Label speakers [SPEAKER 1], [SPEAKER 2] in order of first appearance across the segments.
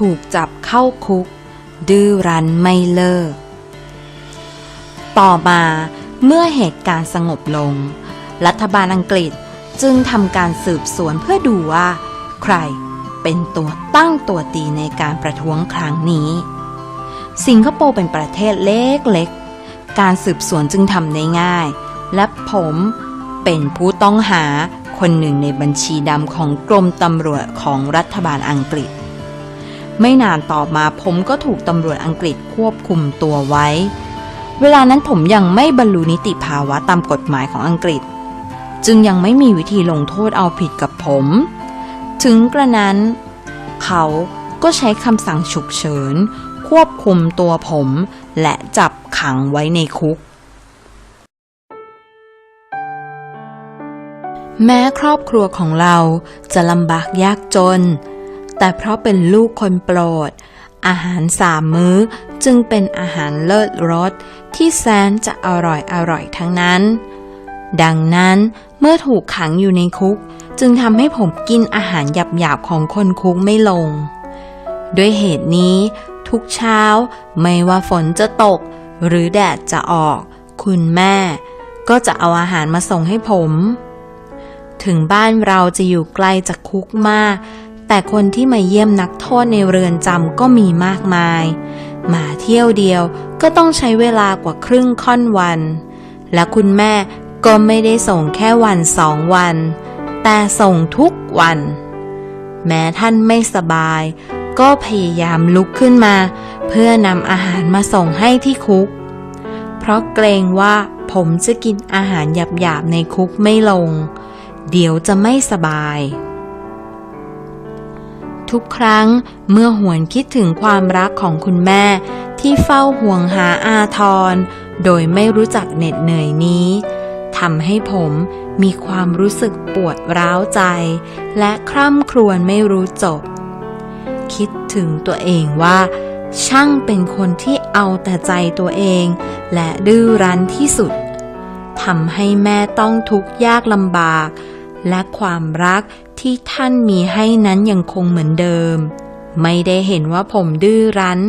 [SPEAKER 1] ถูกจับเข้าคุก ดื้อรั้นไม่เลิก ต่อมาเมื่อเหตุการณ์สงบลง รัฐบาลอังกฤษจึงทำการสืบสวนเพื่อดูว่า ใครเป็นตัวตั้งตัวตีในการประท้วงครั้งนี้ สิงคโปร์เป็นประเทศเล็กๆ การสืบสวนจึงทำได้ง่าย และผมเป็นผู้ต้องหาคนหนึ่งในบัญชีดำของกรมตำรวจของรัฐบาลอังกฤษ ไม่นานต่อมาผมก็ถูกตำรวจอังกฤษควบคุมตัวไว้ เวลานั้นผมยังไม่บรรลุนิติภาวะตามกฎหมายของอังกฤษ จึงยังไม่มีวิธีลงโทษเอาผิดกับผม ถึงกระนั้น เขาก็ใช้คำสั่งฉุกเฉิน ควบคุมตัวผม และจับขังไว้ในคุก แม้ครอบครัวของเราจะลำบากยากจน แต่เพราะเป็นลูกคนโปรด อาหารสามมื้อจึงเป็นอาหารเลิศรสที่แสนจะอร่อยอร่อยทั้งนั้น ดังนั้นเมื่อถูกขังอยู่ในคุก จึงทำให้ผมกินอาหารหยาบๆของคนคุกไม่ลง ด้วยเหตุนี้ ทุกเช้าไม่ว่าฝนจะตก หรือแดดจะออก คุณแม่ ก็จะเอาอาหารมาส่งให้ผม ถึงบ้านเราจะอยู่ไกลจากคุกมาก แต่คนที่มาเยี่ยมนักโทษในเรือนจำก็มีมากมาย มาเที่ยวเดียวก็ต้องใช้เวลากว่าครึ่งค่อนวัน และคุณแม่ก็ไม่ได้ส่งแค่วันสองวัน แต่ส่งทุกวัน แม้ท่านไม่สบาย ก็พยายามลุกขึ้นมา เพื่อนำอาหารมาส่งให้ที่คุก เพราะเกรงว่าผมจะกินอาหารหยาบๆในคุกไม่ลง เดี๋ยวจะไม่สบาย ทุกครั้งเมื่อหวนคิดถึงความรักของคุณแม่ ที่เฝ้าห่วงหาอาทร โดยไม่รู้จักเหน็ดเหนื่อยนี้ทำให้ผมมีความรู้สึกปวดร้าวใจ และคร่ำครวญไม่รู้จบ คิดถึงตัวเองว่า ช่างเป็นคนที่เอาแต่ใจตัวเอง และดื้อรั้นที่สุดทำให้แม่ต้องทุกข์ยากลำบาก และความรัก ที่ท่านมีให้นั้นยังคงเหมือนเดิม ไม่ได้เห็นว่าผมดื้อรั้น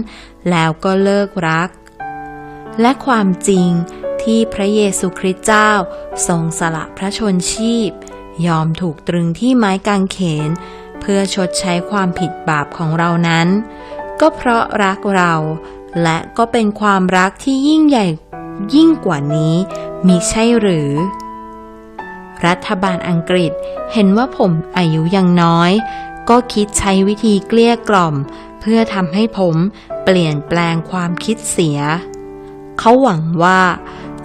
[SPEAKER 1] แล้วก็เลิกรัก และความจริงที่พระเยซูคริสต์เจ้าทรงสละพระชนชีพ ยอมถูกตรึงที่ไม้กางเขน เพื่อชดใช้ความผิดบาปของเรานั้น ก็เพราะรักเราและก็เป็นความรักที่ยิ่งใหญ่ยิ่งกว่านี้มีใช่หรือ รัฐบาลอังกฤษเห็นว่าผมอายุยังน้อย ก็คิดใช้วิธีเกลี้ยกล่อม เพื่อทำให้ผมเปลี่ยนแปลงความคิดเสีย เขาหวังว่า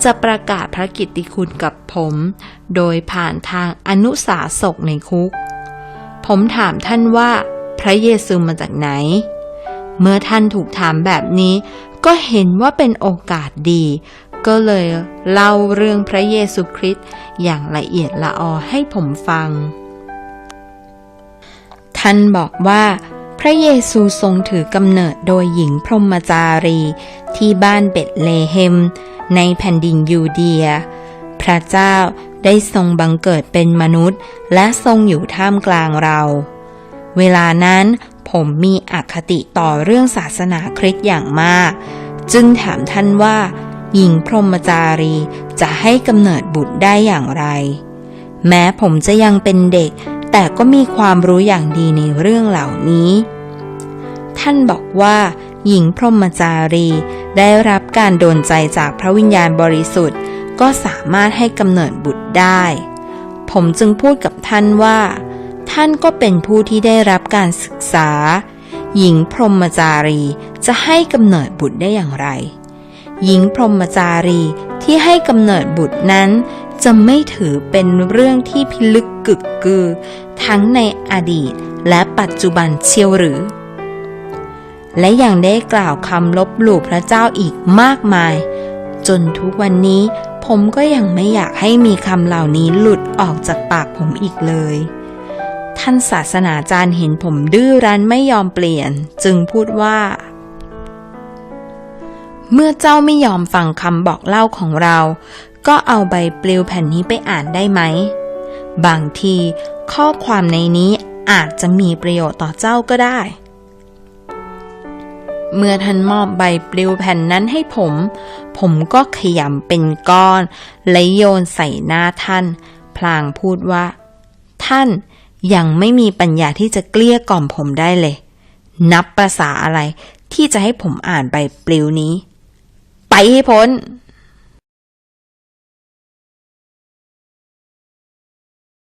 [SPEAKER 1] จะประกาศพระกิตติคุณกับผม โดยผ่านทางอนุสาสกในคุก ผมถามท่านว่าพระเยซูมาจากไหน เมื่อท่านถูกถามแบบนี้ก็เห็นว่าเป็นโอกาสดี ก็เลยเล่าเรื่องพระเยซูคริสต์อย่างละเอียดละออให้ผมฟัง ท่านบอกว่า พระเยซูทรงถือกำเนิดโดยหญิงพรหมจารี ที่บ้านเบตเลเฮม ในแผ่นดินยูเดีย พระเจ้าได้ทรงบังเกิดเป็นมนุษย์ และทรงอยู่ท่ามกลางเรา เวลานั้นผมมีอคติต่อเรื่องศาสนาคริสต์อย่างมาก จึงถามท่านว่า หญิงพรหมจารีจะให้กำเนิดบุตรได้อย่างไร แม้ผมจะยังเป็นเด็ก แต่ก็มีความรู้อย่างดีในเรื่องเหล่านี้ ท่านบอกว่าหญิงพรหมจารีได้รับการโดนใจจากพระวิญญาณบริสุทธิ์ ก็สามารถให้กำเนิดบุตรได้ ผมจึงพูดกับท่านว่า ท่านก็เป็นผู้ที่ได้รับการศึกษา หญิงพรหมจารีจะให้กำเนิดบุตรได้อย่างไร หญิงพรหมจารีที่ให้กำเนิดบุตรนั้น จะไม่ถือเป็นเรื่องที่พิลึกกึกกือ ทั้งในอดีตและปัจจุบันเชียวหรือ และยังได้กล่าวคำลบหลู่พระเจ้าอีกมากมาย จนทุกวันนี้ผมก็ยังไม่อยากให้มีคำเหล่านี้หลุดออกจากปากผมอีกเลย ท่านศาสนาจารย์เห็นผมดื้อรั้นไม่ยอมเปลี่ยน จึงพูดว่า เมื่อเจ้าไม่ยอมฟังคำบอกเล่าของเรา ก็เอาใบปลิวแผ่นนี้ไปอ่านได้ไหม บางทีข้อความในนี้อาจจะมีประโยชน์ต่อเจ้าก็ได้ เมื่อท่านมอบใบปลิวแผ่นนั้นให้ผม ผมก็ขยำเป็นก้อน และโยนใส่หน้าท่าน พลางพูดว่า ท่านยังไม่มีปัญญาที่จะเกลี้ยกล่อมผมได้เลย นับประษาอะไรที่จะให้ผมอ่านใบปลิวนี้ ไปให้พ้น